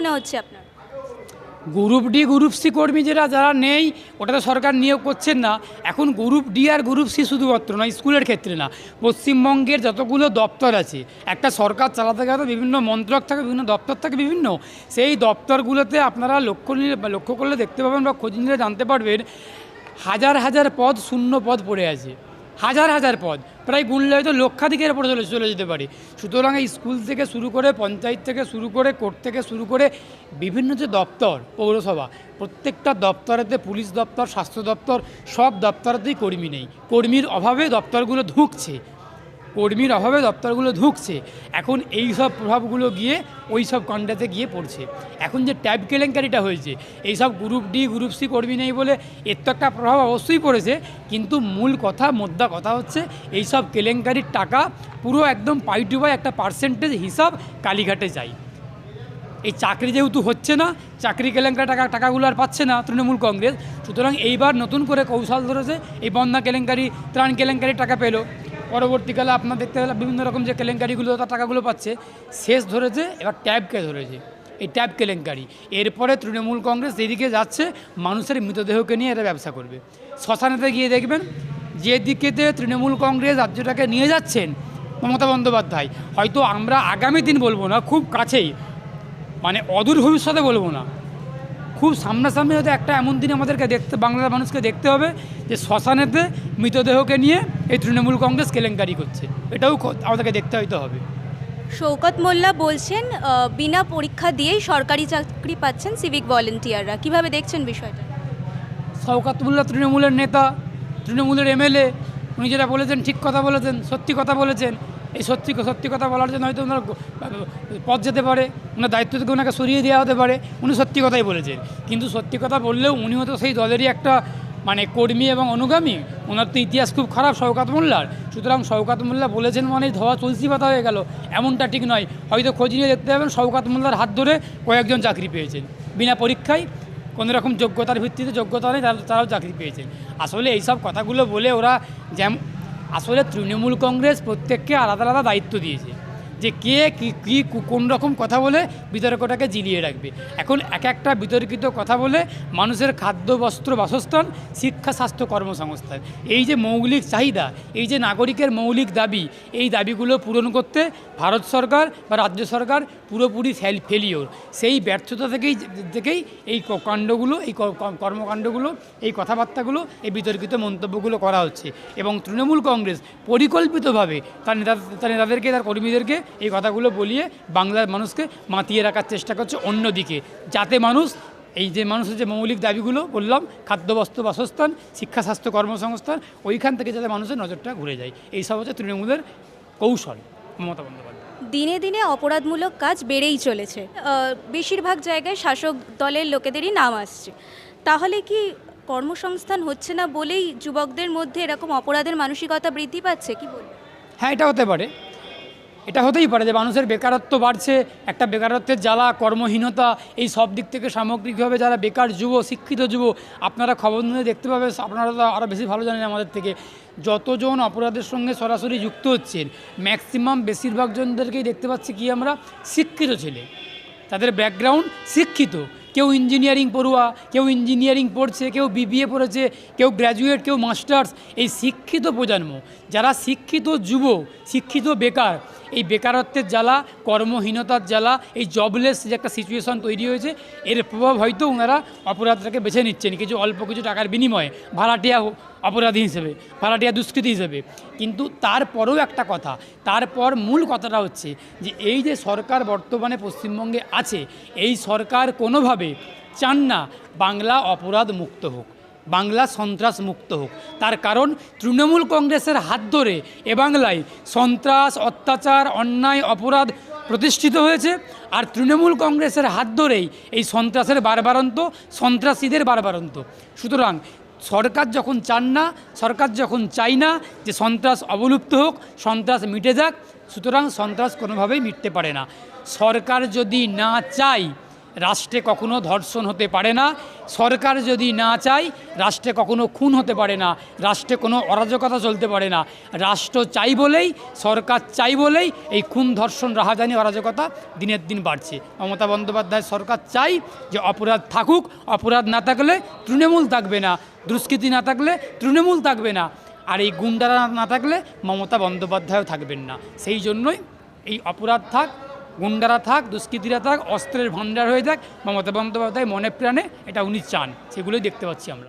মনে হচ্ছে আপনার? গ্রুপ ডি, গ্রুপ সি কর্মী যারা যারা নেই, ওটা তো সরকার নিয়োগ করছেন না। এখন গ্রুপ ডি আর গ্রুপ সি শুধুমাত্র নয়, স্কুলের ক্ষেত্রে না। পশ্চিমবঙ্গের যতগুলো দপ্তর আছে, একটা সরকার চালাতে গেলে বিভিন্ন মন্ত্রক থাকে, বিভিন্ন দপ্তর থাকে বিভিন্ন। সেই দপ্তরগুলোতে আপনারা লক্ষ্য নিলে, লক্ষ্য করলে দেখতে পাবেন বা খোঁজ নিলে জানতে পারবেন, হাজার হাজার পদ, শূন্য পদ পড়ে আছে। হাজার হাজার পদ। প্রায় গুনলে হয়তো লক্ষাধিকের উপরে চলে চলে যেতে পারি। সুতরাং এই স্কুল থেকে শুরু করে, পঞ্চায়েত থেকে শুরু করে, কোর্ট থেকে শুরু করে বিভিন্ন যে দপ্তর, পৌরসভা, প্রত্যেকটা দপ্তরেতে পুলিশ দপ্তর, স্বাস্থ্য দপ্তর, সব দপ্তরেতেই কর্মী নেই। কর্মীর অভাবে দপ্তরগুলো ধুঁকছে। কর্মীর অভাবে দপ্তরগুলো ধুঁকছে। এখন এই সব প্রভাবগুলো গিয়ে ওই সব কাণ্ডাতে গিয়ে পড়ছে। এখন যে ট্যাব কেলেঙ্কারিটা হয়েছে, এই সব গ্রুপ ডি গ্রুপ সি কর্মী নেই বলে এর তো একটা প্রভাব অবশ্যই পড়েছে, কিন্তু মূল কথা, মোদ্দা কথা হচ্ছে, এই সব কেলেঙ্কারির টাকা পুরো একদম পাই টু পাই একটা পার্সেন্টেজ হিসাব কালীঘাটে যায়। এই চাকরি যেহেতু হচ্ছে না, চাকরি কেলেঙ্কারি টাকা, টাকাগুলো আর পাচ্ছে না তৃণমূল কংগ্রেস, সুতরাং এইবার নতুন করে কৌশল ধরেছে, এই বন্যা কেলেঙ্কারি, ত্রাণ কেলেঙ্কারি টাকা পেল। পরবর্তীকালে আপনার দেখতে গেলে বিভিন্ন রকম যে কেলেঙ্কারিগুলো তার টাকাগুলো পাচ্ছে, শেষ ধরেছে, এবার ট্যাবকে ধরেছে। এই ট্যাব কেলেঙ্কারি। এরপরে তৃণমূল কংগ্রেস এদিকে যাচ্ছে, মানুষের মৃতদেহকে নিয়ে এরা ব্যবসা করবে। শ্মশানেতে গিয়ে দেখবেন যে দিকেতে তৃণমূল কংগ্রেস রাজ্যটাকে নিয়ে যাচ্ছেন, মমতা বন্দ্যোপাধ্যায়, হয়তো আমরা আগামী দিন বলব না, খুব কাছেই মানে অদূর ভবিষ্যতে বলব না। খুব সামনাসামনি হয়তো একটা এমন দিন আমাদেরকে দেখতে বাংলার মানুষকে দেখতে হবে যে শ্মশানেতে মৃতদেহকে নিয়ে এই তৃণমূল কংগ্রেস কেলেঙ্কারি করছে। এটাও আমাদেরকে দেখতে হয়তো হবে। শৌকত মোল্লা বলছেন বিনা পরীক্ষা দিয়েই সরকারি চাকরি পাচ্ছেন সিভিক ভলেন্টিয়াররা কীভাবে দেখছেন বিষয়টা? শৌকত মোল্লা তৃণমূলের নেতা তৃণমূলের এমএলএ উনি যেটা বলেছেন ঠিক কথা বলেছেন সত্যি কথা বলেছেন। এই সত্যি সত্যি কথা বলার জন্য হয়তো ওনার পথ যেতে পারে, ওনার দায়িত্ব থেকে ওনাকে সরিয়ে দেওয়া হতে পারে, উনি সত্যি কথাই বলেছেন। কিন্তু সত্যি কথা বললেও উনিও তো সেই দলেরই একটা মানে কর্মী এবং অনুগামী, ওনার তো ইতিহাস খুব খারাপ, শওকাত মোল্লার। সুতরাং শওকাত মোল্লা বলেছেন মানে ধোয়া তুলসী পাতা হয়ে গেল, এমনটা ঠিক নয়। হয়তো খোঁজ নিয়ে দেখতে পাবেন শওকাত মোল্লার হাত ধরে কয়েকজন চাকরি পেয়েছেন। বিনা পরীক্ষায় কোনো রকম যোগ্যতার ভিত্তিতে যোগ্যতা নেই, তারা- তারাও চাকরি পেয়েছেন। আসলে এইসব কথাগুলো বলে ওরা যেমন আসলে তৃণমূল কংগ্রেস প্রত্যেককে আলাদা আলাদা দায়িত্ব দিয়েছে। যে কে কী কোন রকম কথা বলে বিতর্কটাকে জিলিয়ে রাখবে। এখন এক একটা বিতর্কিত কথা বলে মানুষের খাদ্য, বস্ত্র, বাসস্থান, শিক্ষা, স্বাস্থ্য, কর্মসংস্থান। এই যে মৌলিক চাহিদা, এই যে নাগরিকের মৌলিক দাবি, এই দাবিগুলো পূরণ করতে ভারত সরকার বা রাজ্য সরকার পুরোপুরি ফেল ফেলিওর সেই ব্যর্থতা থেকেই থেকেই এই কাণ্ডগুলো, এই কর্মকাণ্ডগুলো, এই কথাবার্তাগুলো, এই বিতর্কিত মন্তব্যগুলো করা হচ্ছে। এবং তৃণমূল কংগ্রেস পরিকল্পিতভাবে তার নেতা, তার নেতাদেরকে, তার কর্মীদেরকে এই কথাগুলো বলিয়ে বাংলার মানুষকে মাতিয়ে রাখার চেষ্টা করছে অন্যদিকে যাতে মানুষ এই যে মানুষের যে মৌলিক দাবিগুলো বললাম খাদ্য বস্ত্র বাসস্থান শিক্ষা স্বাস্থ্য কর্মসংস্থান ওইখান থেকে যাতে মানুষের নজরটা ঘুরে যায়। এই সব হচ্ছে তৃণমূলের কৌশল। মমতা বন্দ্যোপাধ্যায়। দিনে দিনে অপরাধমূলক কাজ বেড়েই চলেছে। বেশিরভাগ জায়গায় শাসক দলের লোকেদেরই নাম আসছে। তাহলে কি কর্মসংস্থান হচ্ছে না বলেই যুবকদের মধ্যে এরকম অপরাধের মানসিকতা বৃদ্ধি পাচ্ছে? কি বলবেন হ্যাঁ এটা হতে পারে। এটা হতেই পারে যে মানুষের বেকারত্ব বাড়ছে, একটা বেকারত্বের জ্বালা, কর্মহীনতা, এই সব দিক থেকে সামগ্রিকভাবে যারা বেকার যুব, শিক্ষিত যুব, আপনারা খবর নিয়ে দেখতে পাবে, আপনারা তো আরও বেশি ভালো জানেন আমাদের থেকে। যতজন অপরাধের সঙ্গে সরাসরি যুক্ত হচ্ছেন ম্যাক্সিমাম বেশিরভাগ জনদেরকেই দেখতে পাচ্ছি কি আমরা? শিক্ষিত ছেলে। তাদের ব্যাকগ্রাউন্ড শিক্ষিত। কেউ ইঞ্জিনিয়ারিং পড়ুয়া, কেউ ইঞ্জিনিয়ারিং পড়ছে, কেউ বিবিএ পড়েছে, কেউ গ্র্যাজুয়েট কেউ মাস্টার্স এই শিক্ষিত প্রজন্ম, যারা শিক্ষিত যুব, শিক্ষিত বেকার এই বেকারত্বের জ্বালা, কর্মহীনতার জ্বালা, এই জবলেস যে একটা সিচুয়েশন তৈরি হয়েছে, এর প্রভাব হয়তো ওনারা অপরাধটাকে বেছে নিচ্ছেন। কিছু অল্প কিছু টাকার বিনিময়ে, ভাড়াটিয়া অপরাধী হিসেবে, ভাড়াটিয়া দুষ্কৃতী হিসেবে। কিন্তু তারপরেও একটা কথা, তারপর মূল কথাটা হচ্ছে যে, এই যে সরকার বর্তমানে পশ্চিমবঙ্গে আছে, এই সরকার কোনোভাবে চান না বাংলা অপরাধ মুক্ত হোক। বাংলা সন্ত্রাস মুক্ত হোক। তার কারণ, তৃণমূল কংগ্রেসের হাত ধরে এ বাংলায় সন্ত্রাস, অত্যাচার, অন্যায়, অপরাধ প্রতিষ্ঠিত হয়েছে আর তৃণমূল কংগ্রেসের হাত ধরেই এই সন্ত্রাসের বারবারন্ত, সন্ত্রাসীদের বারবারন্ত। সুতরাং সরকার যখন চান না, সরকার যখন চাই না যে সন্ত্রাস অবলুপ্ত হোক, সন্ত্রাস মিটে যাক, সুতরাং সন্ত্রাস কোনোভাবেই মিটতে পারে না। সরকার যদি না চায় রাষ্ট্রে কখনো ধর্ষণ হতে পারে না। সরকার যদি না চায়, রাষ্ট্রে কখনো খুন হতে পারে না। রাষ্ট্রে কোনো অরাজকতা চলতে পারে না। রাষ্ট্র চাই বলেই, সরকার চাই বলেই এই খুন, ধর্ষণ, রাহাজানি, অরাজকতা দিনের দিন বাড়ছে। মমতা বন্দ্যোপাধ্যায় সরকার চাই যে অপরাধ থাকুক, অপরাধ না থাকলে তৃণমূল থাকবে না। দুষ্কৃতি না থাকলে তৃণমূল থাকবে না। আর এই গুন্ডারা না থাকলে মমতা বন্দ্যোপাধ্যায়ও থাকবেন না। সেই জন্যই এই অপরাধ থাক গুন্ডারা থাক, দুষ্কৃতীরা থাক, অস্ত্রের ভণ্ডার হয়ে থাক, মমতা বন্দ্যোপাধ্যায় মনে প্রাণে এটা উনি চান। সেগুলোই দেখতে পাচ্ছি আমরা।